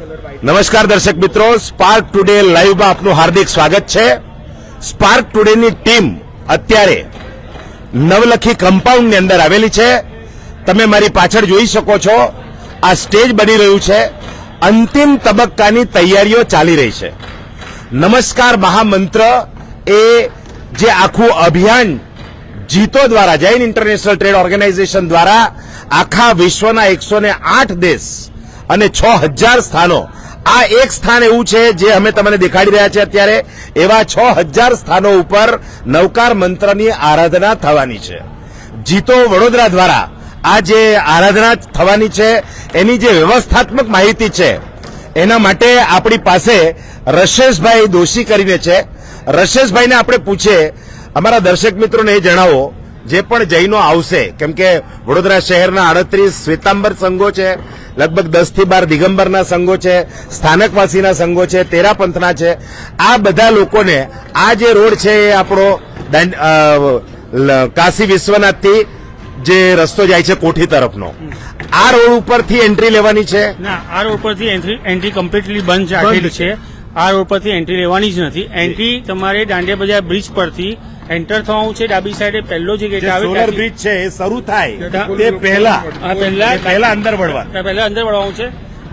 નમસ્કાર દર્શક મિત્રો સ્પાર્ક ટુડે લાઈવમાં આપનું હાર્દિક સ્વાગત છે. સ્પાર્ક ટુડેની ટીમ અત્યારે નવલખી કમ્પાઉન્ડની અંદર આવેલી છે. તમે મારી પાછળ જોઈ શકો છો, આ સ્ટેજ બની રહ્યું છે. અંતિમ તબક્કાની તૈયારીઓ ચાલી રહી છે. નમસ્કાર મહામંત્ર એ જે આખું અભિયાન જીતો દ્વારા, જૈન ઇન્ટરનેશનલ ટ્રેડ ઓર્ગેનાઇઝેશન દ્વારા આખા વિશ્વના એકસો આઠ દેશ અને છ હજાર સ્થાનો. આ એક સ્થાન એવું છે જે અમે તમને દેખાડી રહ્યા છે અત્યારે. એવા છ હજાર સ્થાનો ઉપર નવકાર મંત્રની આરાધના થવાની છે. જીતો વડોદરા દ્વારા આ જે આરાધના થવાની છે, એની જે વ્યવસ્થાત્મક માહિતી છે, એના માટે આપણી પાસે રશેશભાઈ દોશી કરીને છે. રશેશભાઈને આપણે પૂછે અમારા દર્શક મિત્રોને એ જણાવો જે પણ જૈનો આવશે કેમ કે વડોદરા શહેરના અડત્રીસ શ્વેતાંબર સંઘો છે લગભગ દસથી બાર દિગંબરના સંઘો છે સ્થાનકવાસીના સંઘો છે તેરા પંથના છે આ બધા લોકોને આ જે રોડ છે એ આપણો કાશી વિશ્વનાથથી જે રસ્તો જાય છે કોઠી તરફનો. આ રોડ ઉપરથી એન્ટ્રી લેવાની છે? ના આ રોડ ઉપરથી એન્ટ્રી એન્ટ્રી કમ્પ્લીટલી બંધ છે આ રોડ પરથી એન્ટ્રી લેવાની જ નથી. એન્ટ્રી તમારે દાંડિયા બજાર બ્રિજ પરથી એન્ટર થવાનું છે ડાબી સાઈડે પહેલો જે ગેટ આવે સોલર બ્રિજ છે એ શરૂ થાય. તે પહેલા આ પહેલા પહેલા અંદર વળવા પહેલા અંદર વળવાનું છે.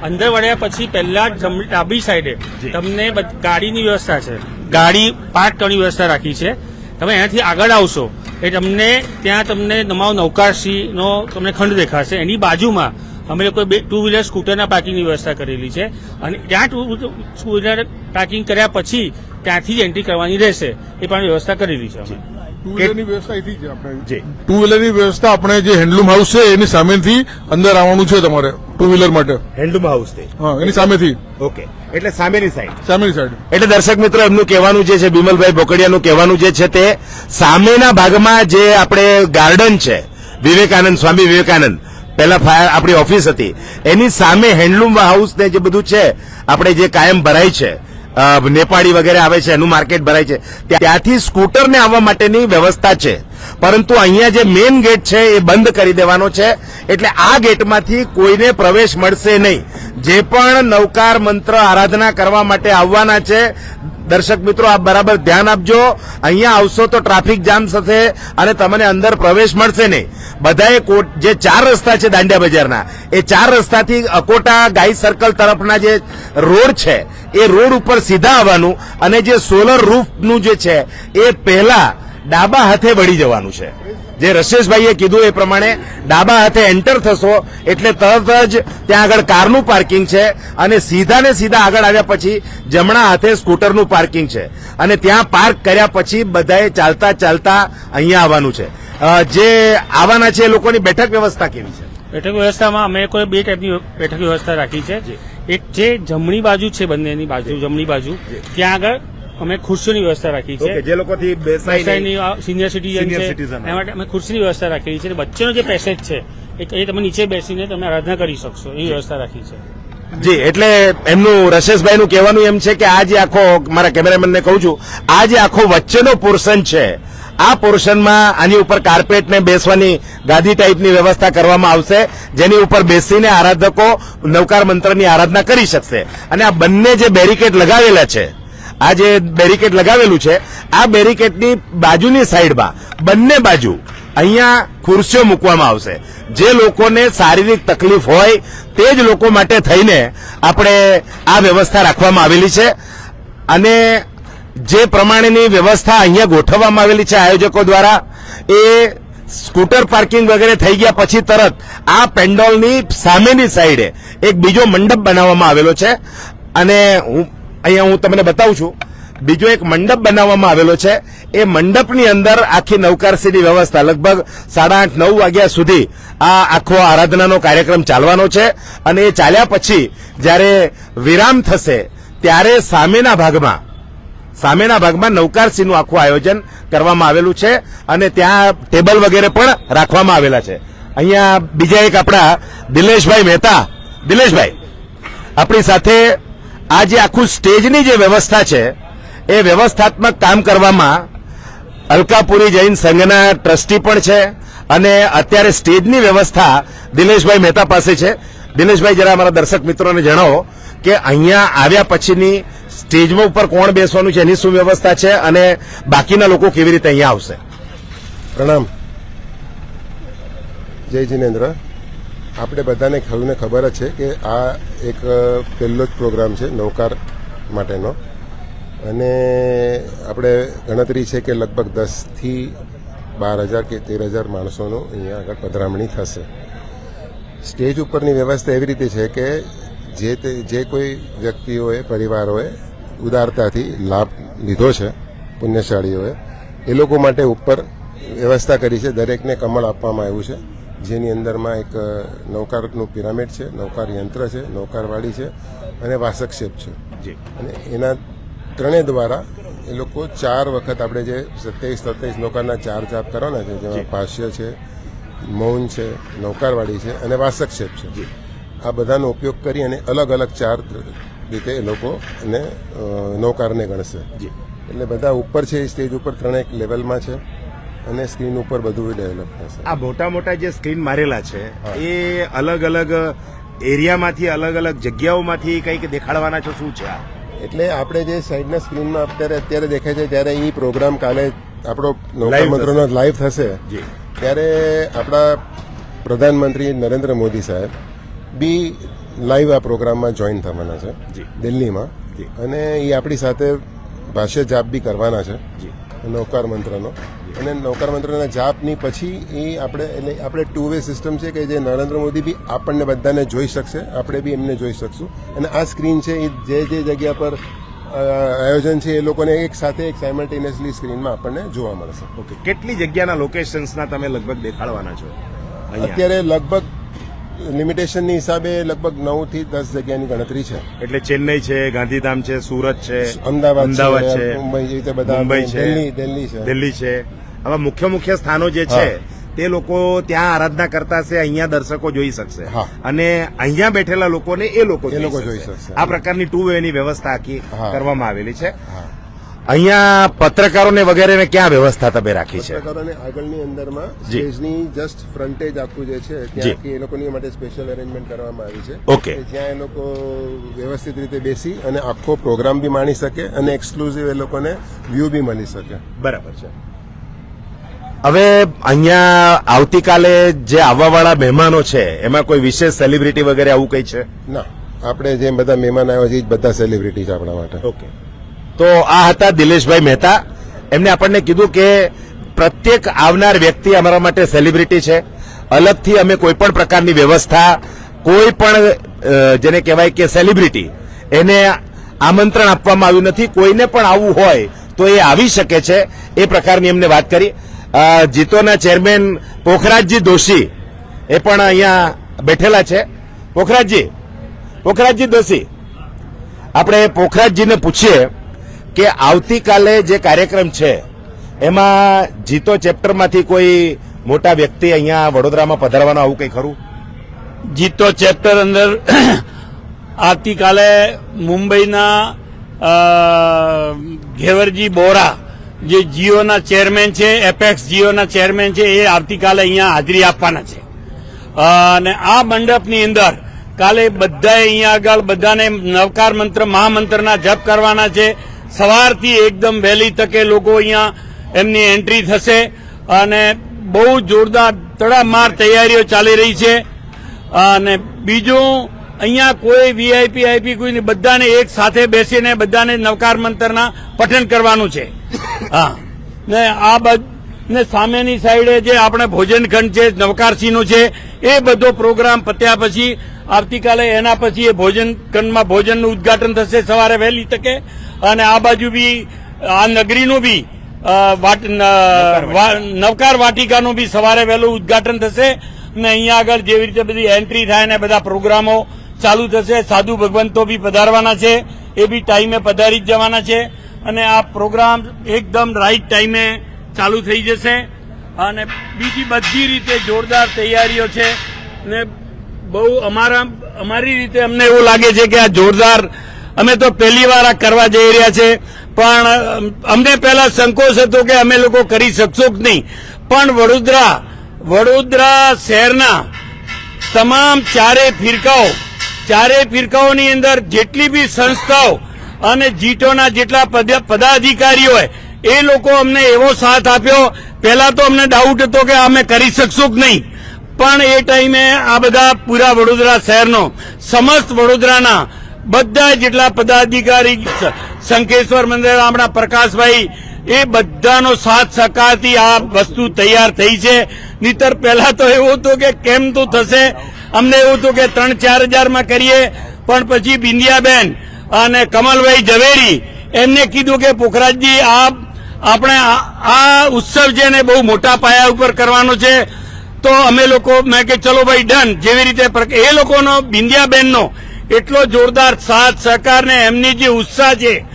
અંદર વળ્યા પછી પહેલા ડાબી સાઈડે. તમને ગાડીની વ્યવસ્થા છે. ગાડી પાર્ક કરવાની વ્યવસ્થા રાખી છે. તમે એનાથી આગળ આવશો એ તમને ત્યાં તમને નમાવ નૌકાશીનો તમને ખંડ દેખાશે. એની બાજુમાં અમે લોકો બે ટુ વ્હીલર સ્કૂટરના પાર્કિંગની વ્યવસ્થા કરેલી છે. અને ત્યાં ટુ વ્હીલર પાર્કિંગ કર્યા પછી ત્યાંથી જ એન્ટ્રી કરવાની રહેશે એ પણ વ્યવસ્થા કરેલી છે અમે. ટુ વ્હીલરની વ્યવસ્થા અહીંથી જ આપણે. ટુ વ્હીલરની વ્યવસ્થા આપણે જે હેન્ડલૂમ હાઉસ છે એની સામેથી અંદર આવવાનું છે તમારે ટુ વ્હીલર માટે હેન્ડલૂમ હાઉસ હા એની સામેથી. ઓકે. એટલે સામેની સાઈડ સામેની સાઈડ એટલે દર્શક મિત્રો એમનું કહેવાનું જે છે બિમલભાઈ બોકડિયાનું કહેવાનું જે છે તે સામેના ભાગમાં જે આપણે ગાર્ડન છે વિવેકાનંદ સ્વામી વિવેકાનંદ પહેલા ફાયર આપણી ઓફિસ હતી એની સામે હેન્ડલૂમ હાઉસ ને જે બધું છે આપણે જે કાયમ ભરાય છે નેપાળી વગેરે આવે છે, એનું માર્કેટ ભરાય છે. ત્યાંથી સ્કૂટરને આવવા માટેની વ્યવસ્થા છે. પરંતુ અહીંયા જે મેઇન ગેટ છે એ બંધ કરી દેવાનો છે. એટલે આ ગેટમાંથી કોઈને પ્રવેશ મળશે નહીં. જે પણ નવકાર મંત્ર આરાધના કરવા માટે આવવાના છે દર્શક મિત્રો, આપ બરાબર ધ્યાન આપજો. અહીંયા આવશો તો ટ્રાફિક જામ થશે અને તમને અંદર પ્રવેશ મળશે નહીં. બધાએ જે ચાર રસ્તા છે દાંડિયા બજારના, એ ચાર રસ્તાથી અકોટા ગાઈ સર્કલ તરફના જે રોડ છે, એ રોડ ઉપર સીધા આવવાનું અને જે સોલર રૂફનું જે છે, એ પહેલા ડાબા હાથે વળી જવાનું છે. જે રશેશભાઈએ કીધું એ પ્રમાણે ડાબા હાથે એન્ટર થશો એટલે તરત જ ત્યાં આગળ કારનું પાર્કિંગ છે અને સીધા ને સીધા આગળ આવ્યા પછી જમણા હાથે સ્કૂટરનું પાર્કિંગ છે. અને ત્યાં પાર્ક કર્યા પછી બધાએ ચાલતા ચાલતા અહીંયા આવવાનું છે. જે આવવાના છે એ લોકોની બેઠક વ્યવસ્થા કેવી છે? બેઠક વ્યવસ્થામાં અમે કોઈ બે ટાઈપની બેઠક વ્યવસ્થા રાખી છે. એક જે જમણી બાજુ છે બંનેની બાજુ જમણી બાજુ ત્યાં આગળ અમે ખુરશીની વ્યવસ્થા રાખી છે. જે લોકોથી સિનિયર સિટીઝન છે. એના માટે અમે ખુરશીની વ્યવસ્થા રાખેલી છે. બચ્ચેનો જે પેસેજ છે એ- તમે નીચે બેસીને તમે આરાધના કરી શકશો. એ વ્યવસ્થા રાખી છે. જી એટલે એમનું રશેશભાઈનું કહેવાનું એમ છે કે આ જે આખો મારા કેમેરામેનને કહું છું આ જે આખો વચ્ચેનો પોર્શન છે. આ પોર્શનમાં આની ઉપર કાર્પેટને બેસવાની ગાદી ટાઈપની વ્યવસ્થા કરવામાં આવશે જેની ઉપર બેસીને આરાધકો નવકાર મંત્રની આરાધના કરી શકશે. અને આ બંને જે બેરિકેડ લગાવેલા છે આ જે બેરિકેડ લગાવેલું છે, આ બેરિકેડની બાજુની સાઈડમાં, બંને બાજુ અહીંયા ખુરશીઓ મૂકવામાં આવશે. જે લોકોને શારીરિક તકલીફ હોય, તે જ લોકો માટે થઈને આપણે આ વ્યવસ્થા રાખવામાં આવેલી છે. અને જે પ્રમાણેની વ્યવસ્થા અહીંયા ગોઠવવામાં આવેલી છે આયોજકો દ્વારા, એ સ્કૂટર પાર્કિંગ વગેરે થઈ ગયા પછી તરત આ પેન્ડોલની સામેની સાઈડે એક બીજો મંડપ બનાવવામાં આવેલો છે. અને હું અહીંયા હું તમને બતાવું છું. બીજો એક મંડપ બનાવવામાં આવેલો છે. એ મંડપની અંદર આખી નવકારસીની વ્યવસ્થા લગભગ સાડા આઠ નવ વાગ્યા સુધી આ આખો આરાધનાનો કાર્યક્રમ ચાલવાનો છે. અને એ ચાલ્યા પછી જ્યારે વિરામ થશે, ત્યારે સામેના ભાગમાં સામેના ભાગમાં નવકારસીનું આખું આયોજન કરવામાં આવેલું છે અને ત્યાં ટેબલ વગેરે પણ રાખવામાં આવેલા છે. અહીંયા બીજા એક આપણા દિલેશભાઈ મહેતા. દિલેશભાઈ આપણી સાથે આ જે આખું સ્ટેજની જે વ્યવસ્થા છે, એ વ્યવસ્થાત્મક કામ કરવામાં અલકાપુરી જૈન સંઘના ટ્રસ્ટી પણ છે અને અત્યારે સ્ટેજની વ્યવસ્થા દિનેશભાઈ મહેતા પાસે છે. દિનેશભાઈ, જરા અમારા દર્શક મિત્રોને જણાવો કે અહીંયા આવ્યા પછીની સ્ટેજમાં ઉપર કોણ બેસવાનું છે, એની શું વ્યવસ્થા છે અને બાકીના લોકો કેવી રીતે અહીંયા આવશે? પ્રણામ. જય જિનેન્દ્ર. આપણે બધાને ખરુને ખબર જ છે કે આ એક પહેલો જ પ્રોગ્રામ છે નૌકાર માટેનો. અને આપણે ગણતરી છે કે લગભગ દસથી બાર હજાર કે તેર હજાર માણસોનું અહીંયા આગળ પધરામણી થશે. સ્ટેજ ઉપરની વ્યવસ્થા એવી રીતે છે કે જે તે, જે કોઈ વ્યક્તિઓએ, પરિવારોએ ઉદારતાથી લાભ લીધો છે, પુણ્યશાળીઓએ, એ લોકો માટે ઉપર વ્યવસ્થા કરી છે. દરેકને કમળ આપવામાં આવ્યું છે. જેની અંદરમાં એક નૌકારનું પિરામિડ છે નૌકાર યંત્ર છે નૌકારવાડી છે અને વાસકશેપ છે. જી. અને એના ત્રણેય દ્વારા એ લોકો ચાર વખત આપણે જે સત્યાવીસ સત્યાવીસ નૌકારના ચાર જાપ કરવાના છે જેમાં ભાષ્ય છે મૌન છે નૌકારવાડી છે અને વાસકશેપ છે. આ બધાનો ઉપયોગ કરી અને અલગ અલગ ચાર રીતે એ લોકો એને નૌકારને ગણશે. જી. એટલે બધા ઉપર છે એ સ્ટેજ ઉપર ત્રણેક લેવલમાં છે. અને સ્ક્રીન ઉપર બધું ડેવલપ થશે. આ મોટા મોટા જે સ્ક્રીન મારેલા છે એ અલગ અલગ એરિયામાંથી અલગ અલગ જગ્યાઓમાંથી કંઈક દેખાડવાના છો શું છે એટલે આપણે જે સાઈડના સ્ક્રીનમાં અત્યારે અત્યારે દેખાય છે ત્યારે એ પ્રોગ્રામ કાલે આપણો નૌકા મંત્રનો લાઈવ થશે જી. ત્યારે આપણા પ્રધાનમંત્રી નરેન્દ્ર મોદી સાહેબ બી લાઈવ આ પ્રોગ્રામમાં જોઈન થવાના છે જી. દિલ્હીમાં. અને એ આપણી સાથે ભાષ્ય જાપ બી કરવાના છે જી. નૌકાર મંત્રનો. અને નૌકાર મંત્રના જાપની પછી એ આપણે એટલે આપણે ટુ વે સિસ્ટમ છે કે જે નરેન્દ્ર મોદી બી આપણને બધાને જોઈ શકશે આપણે બી એમને જોઈ શકશું. અને આ સ્ક્રીન છે એ જે જે જગ્યા પર આયોજન છે એ લોકોને એક સાથે એક સાયમલ્ટેનિયસલી સ્ક્રીનમાં આપણને જોવા મળશે. ઓકે કેટલી જગ્યાના લોકેશન્સના તમે લગભગ દેખાડવાના છો? અત્યારે લગભગ લિમિટેશનની હિસાબે લગભગ નવથી દસ જગ્યાની ગણતરી છે. એટલે ચેન્નઈ છે ગાંધીધામ છે સુરત છે અમદાવાદ અમદાવાદ છે મુંબઈ રીતે બધા મુંબઈ છે દિલ્હી છે. દિલ્હી છે. આવા મુખ્ય મુખ્ય સ્થાનો જે છે તે લોકો ત્યાં આરાધના કરતા હશે અહીંયા દર્શકો જોઈ શકશે. અને અહીંયા બેઠેલા લોકોને એ લોકો જોઈ શકશે. આ પ્રકારની ટુ વે ની વ્યવસ્થા આખી કરવામાં આવેલી છે. અહીંયા પત્રકારોને વગેરે ક્યાં વ્યવસ્થા તમે રાખી છે? પત્રકારોને આગળની અંદરમાં જી. સ્ટેજની જસ્ટ ફ્રન્ટેજ આખું જે છે ત્યાં એ લોકોની માટે સ્પેશિયલ અરેન્જમેન્ટ કરવામાં આવી છે. ઓકે. કે જ્યાં એ લોકો વ્યવસ્થિત રીતે બેસી અને આખો પ્રોગ્રામ બી માણી શકે અને એક્સક્લુઝિવ એ લોકોને વ્યૂ બી મળી શકે. બરાબર છે. હવે અહીંયા આવતીકાલે જે આવવાવાળા મહેમાનો છે એમાં કોઈ વિશેષ સેલિબ્રિટી વગેરે આવું કઈ છે? ના આપણે જે બધા મહેમાન આવ્યા છે એ જ બધા સેલિબ્રિટી છે આપણા માટે. ઓકે. તો આ હતા દિલેશભાઈ મહેતા. એમને આપણને કીધું કે પ્રત્યેક આવનાર વ્યક્તિ અમારા માટે સેલિબ્રિટી છે. અલગથી અમે કોઈ પણ પ્રકારની વ્યવસ્થા કોઈ પણ જેને કહેવાય કે સેલિબ્રિટી એને આમંત્રણ આપવામાં આવ્યું નથી. કોઈને પણ આવવું હોય તો એ આવી શકે છે. એ પ્રકારની એમને વાત કરી. જીતોના ચેરમેન પોખરાજજી દોશી એ પણ અહીંયા બેઠેલા છે. પોખરાજજી પોખરાજજી દોશી, આપણે પોખરાજજીને પૂછીએ કે આવતીકાલે જે કાર્યક્રમ છે, એમાં જીતો ચેપ્ટરમાંથી કોઈ મોટા વ્યક્તિ અહીંયા વડોદરામાં પધારવાનું આવું કંઈ ખરું? જીતો ચેપ્ટર અંદર આવતીકાલે મુંબઈના ઘેવરજી બોરા જે જીઓના ચેરમેન છે, એપેક્સ જીઓના ચેરમેન છે, એ આવતીકાલે અહીંયા હાજરી આપવાના છે. અને આ મંડપની અંદર કાલે બધાએ અહીંયા આગળ બધાને નવકાર મંત્ર, મહામંત્રના જપ કરવાના છે. સવારથી એકદમ વહેલી તકે લોકો અહીંયા એમની એન્ટ્રી થશે અને બહુ જોરદાર તડામાર તૈયારીઓ ચાલી રહી છે. અને બીજું અહીંયા કોઈ વીઆઈપી, આઈપી કોઈ બધાને એક સાથે બેસીને બધાને નવકાર મંત્રના પઠન કરવાનું છે. હા. ને આ બધ ને સામેની સાઈડે જે આપણે ભોજન ખંડ છે નવકારસિંહનું છે એ બધો પ્રોગ્રામ પત્યા પછી આવતીકાલે એના પછી એ ભોજન ખંડમાં ભોજનનું ઉદઘાટન થશે સવારે વહેલી તકે. અને આ બાજુ બી આ નગરીનું બી નવકાર વાટિકાનું બી સવારે વહેલું ઉદઘાટન થશે. અને અહીંયા આગળ જેવી રીતે બધી એન્ટ્રી થાય ને બધા પ્રોગ્રામો ચાલુ થશે સાધુ ભગવંતો બી પધારવાના છે એ બી ટાઈમે પધારી જ જવાના છે. અને આ પ્રોગ્રામ એકદમ રાઈટ ટાઈમે ચાલુ થઈ જશે. અને બીજી બધી રીતે જોરદાર તૈયારીઓ છે ને બહુ અમારા, અમારી રીતે અમને એવું લાગે છે કે આ જોરદાર અમે તો પહેલી વાર આ કરવા જઈ રહ્યા છે. પણ અમને પહેલા સંકોચ હતો કે અમે લોકો કરી શકશો કે નહીં. પણ વડોદરા વડોદરા શહેરના તમામ ચારે ફિરકાઓ ચારે ફિરકાઓની અંદર જેટલી બી સંસ્થાઓ અને જીટોના જેટલા પદ- પદાધિકારીઓ હોય, એ લોકો અમને એવો સાથ આપ્યો. પહેલા તો અમને ડાઉટ હતો કે અમે કરી શકશું કે નહીં. પણ એ ટાઈમે આ બધા પૂરા વડોદરા શહેરનો, સમસ્ત વડોદરાના બધા જેટલા પદાધિકારી શંખેશ્વર મંદિર, આપણા પ્રકાશભાઈ, એ બધાનો સાથ સકારથી આ વસ્તુ તૈયાર થઈ છે. નીતર પહેલા તો એવું હતું કે કેમ તો થશે? અમને એવું હતું કે ત્રણ ચાર હજારમાં કરીએ, પણ પછી બિંદિયાબેન અને કમલભાઈ ઝવેરી, એમને કીધું કે પોખરાજજી, આ આપણે આ- ઉત્સવ છે ને બહુ મોટા પાયા ઉપર કરવાનો છે. તો અમે લોકો, મેં કે ચલો ભાઈ, ડન. જેવી રીતે એ લોકોનો બિંદિયાબેનનો એટલો જોરદાર સાથ, સહકાર ને એમની જે ઉત્સાહ છે,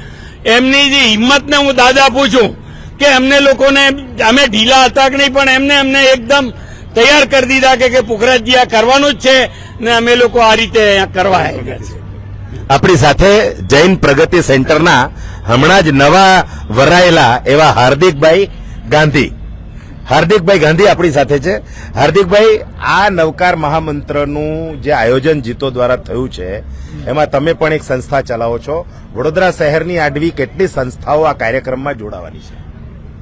એમની જે હિંમતને હું દાદા પૂછું કે એમને લોકોને, અમે ઢીલા હતા કે નહીં, પણ એમને એમને એકદમ તૈયાર કરી દીધા કે પુખરાજજી આ કરવાનું જ છે ને અમે લોકો આ રીતે કરવા આવ્યા છે આપણી સાથે જૈન પ્રગતિ સેન્ટરના હમણાં જ નવા વરાયેલા એવા હાર્દિકભાઈ ગાંધી. હાર્દિકભાઈ ગાંધી આપણી સાથે છે. હાર્દિકભાઈ, આ નવકાર મહામંત્રનું જે આયોજન જીતો દ્વારા થયું છે, એમાં તમે પણ એક સંસ્થા ચલાવો છો. વડોદરા શહેરની આડવી કેટલી સંસ્થાઓ આ કાર્યક્રમમાં જોડાવાની છે?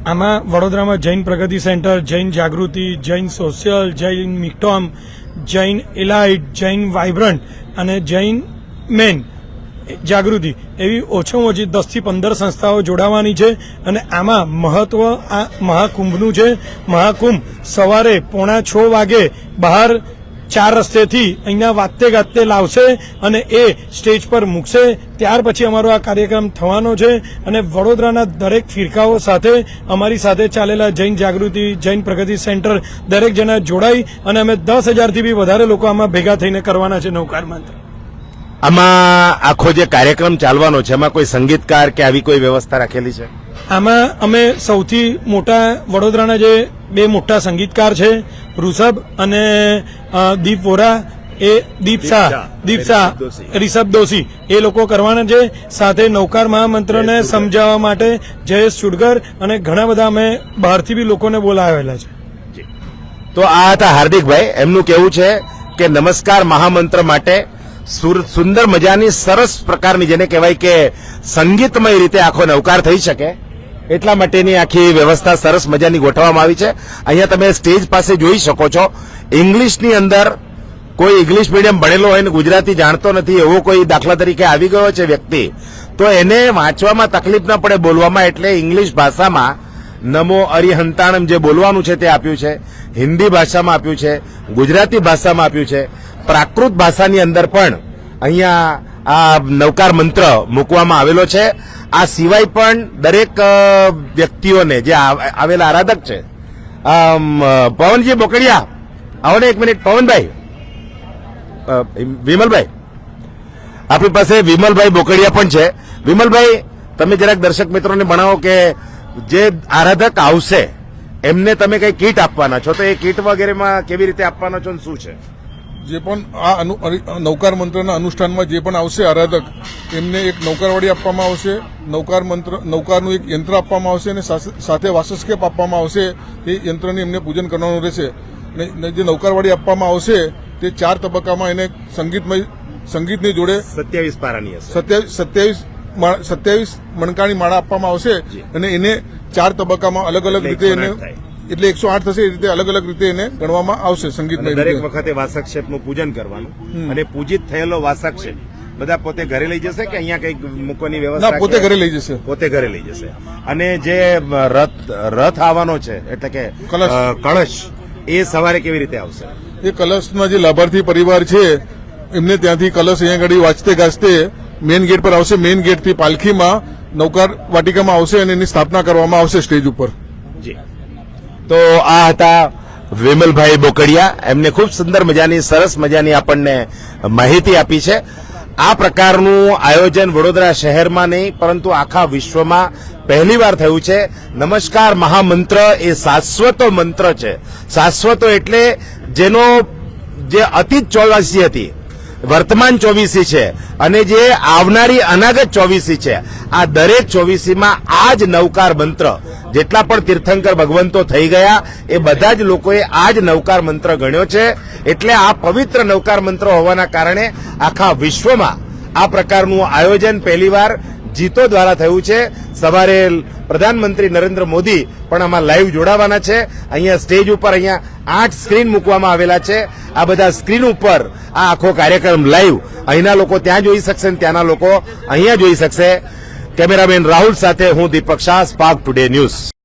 આમાં વડોદરામાં જૈન પ્રગતિ સેન્ટર, જૈન જાગૃતિ, જૈન સોશિયલ, જૈન મિક્ટોમ, જૈન ઇલાઇટ જૈન વાઇબ્રન્ટ અને જૈન મેન, જાગૃતિ, એવી ઓછામાં ઓછી દસથી પંદર સંસ્થાઓ જોડાવાની છે અને આમાં મહત્વ, આ મહાકુંભનું છે. મહાકુંભ સવારે પોણા છ વાગે બહાર ચાર રસ્તેથી અહીંયા વાતે ગાતે લાવશે અને એ સ્ટેજ પર મૂકશે. ત્યાર પછી અમારો આ કાર્યક્રમ થવાનો છે અને વડોદરાના દરેક ફિરકાઓ સાથે, અમારી સાથે ચાલેલા જૈન જાગૃતિ, જૈન પ્રગતિ સેન્ટર દરેક જણા જોડાઈ અને અમે દસ હજારથી બી વધારે લોકો આમાં ભેગા થઈને કરવાના છે નવકાર મંત્ર આમાં આખો જે કાર્યક્રમ ચાલવાનો છે એમાં કોઈ સંગીતકાર કે આવી કોઈ વ્યવસ્થા રાખેલી છે? આમાં અમે સૌથી મોટા વડોદરાના જે બે મોટા સંગીતકાર છે ઋષભ અને દીપ વોરા એ દીપ શાહ દીપ શાહ રિષભ દોશી. એ લોકો કરવાના છે. સાથે નૌકાર મહામંત્રને સમજાવવા માટે જયેશ ચુડગર અને ઘણા બધા અમે બહારથી બી લોકોને બોલાવેલા છે. તો આ હતા હાર્દિકભાઈ. એમનું કેવું છે કે નમસ્કાર મહામંત્ર માટે સુંદર મજાની સરસ પ્રકારની જેને કહેવાય કે સંગીતમય રીતે આખો નવકાર થઈ શકે, એટલા માટેની આખી વ્યવસ્થા સરસ મજાની ગોઠવવામાં આવી છે. અહીંયા તમે સ્ટેજ પાસે જોઈ શકો છો. ઇંગ્લિશની અંદર કોઈ ઇંગ્લિશ મીડિયમ ભણેલો હોય ને ગુજરાતી જાણતો નથી, એવો કોઈ દાખલા તરીકે આવી ગયો છે વ્યક્તિ, તો એને વાંચવામાં તકલીફ ન પડે બોલવામાં, એટલે ઇંગ્લિશ ભાષામાં નમો અરિહંતાણમ જે બોલવાનું છે તે આપ્યું છે, હિન્દી ભાષામાં આપ્યું છે, ગુજરાતી ભાષામાં આપ્યું છે. પ્રાકૃત ભાષાની અંદર પણ અહીંયા આ નવકાર મંત્ર મૂકવામાં આવેલો છે. આ સિવાય પણ દરેક વ્યક્તિઓને જે આવેલા આરાધક છે પવનજી બોકડિયા, આવો ને એક મિનિટ, પવનભાઈ. વિમલભાઈ. આપણી પાસે વિમલભાઈ બોકડિયા પણ છે. વિમલભાઈ, તમે જરાક દર્શક મિત્રોને ભણાવો કે જે આરાધક આવશે, એમને તમે કઈ કીટ આપવાના છો? તો એ કીટ વગેરેમાં કેવી રીતે આપવાના છો શું છે? જે પણ આ નૌકાર મંત્રના અનુષ્ઠાનમાં જે પણ આવશે આરાધક એમને એક નૌકારવાડી આપવામાં આવશે નૌકાર મંત્ર નૌકારનું એક યંત્ર આપવામાં આવશે અને સાથે વાસસ્કેપ આપવામાં આવશે. એ યંત્રની એમને પૂજન કરવાનું રહેશે. અને જે નૌકારવાડી આપવામાં આવશે તે ચાર તબક્કામાં એને સંગીતમય સંગીતની જોડે સત્યાવીસ પારાની સત્યાવીસ સત્યાવીસ મણકાની માળા આપવામાં આવશે અને એને ચાર તબક્કામાં અલગ અલગ રીતે એને 108 થાય. એટલે એકસો આઠ થશે એ રીતે અલગ અલગ રીતે એને ગણવામાં આવશે સંગીતમય દરેક વખતે વાસક્ષેપનું પૂજન કરવાનું. અને પૂજિત થયેલો વાસક્ષેપ બધા પોતે ઘરે લઈ જશે કે અહીંયા કંઈક મૂકવાની વ્યવસ્થા પોતે ઘરે લઈ જશે. પોતે ઘરે લઈ જશે? અને જે રથ રથ આવવાનો છે એટલે કે. કળશ એ સવારે કેવી રીતે આવશે? એ કલશના જે લાભાર્થી પરિવાર છે એમને ત્યાંથી કલશ અહીંયા આગળ વાંચતે ગાજતે મેઇન ગેટ પર આવશે. મેઇન ગેટથી પાલખીમાં નૌકાર વાટિકામાં આવશે અને એની સ્થાપના કરવામાં આવશે સ્ટેજ ઉપર. જી. તો આ હતા વિમલભાઈ બોકડિયા. એમને ખૂબ સુંદર મજાની, સરસ મજાની આપણને માહિતી આપી છે. આ પ્રકારનું આયોજન વડોદરા શહેરમાં નહીં, પરંતુ આખા વિશ્વમાં પહેલીવાર થયું છે. નમસ્કાર, મહામંત્ર એ શાશ્વતો મંત્ર છે. શાશ્વતો એટલે જેનો જે અતીત ચોવીસી હતી, વર્તમાન ચોવીસી છે, અને જે આવનારી અનાગત ચોવીસી છે. આ દરેક ચોવીસીમાં આ જ નવકાર મંત્ર જેટલા પણ તીર્થંકર ભગવંતો થઈ ગયા, એ બધા જ લોકોએ આ જ નવકાર મંત્ર ગણ્યો છે. એટલે આ પવિત્ર નવકાર મંત્ર હોવાના કારણે આખા વિશ્વમાં આ પ્રકારનું આયોજન પહેલીવાર જીતો દ્વારા થયું છે. સવારે પ્રધાનમંત્રી નરેન્દ્ર મોદી પણ આમાં લાઈવ જોડાવાના છે. અહીંયા સ્ટેજ ઉપર અહીંયા આઠ સ્ક્રીન મૂકવામાં આવેલા છે. આ બધા સ્ક્રીન ઉપર આ આખો કાર્યક્રમ લાઈવ અહીંના લોકો ત્યાં જોઈ શકશે ત્યાંના લોકો અહીંયા જોઈ શકશે. કેમેરામેન રાહુલ સાથે હું Deepak Shah spark today news.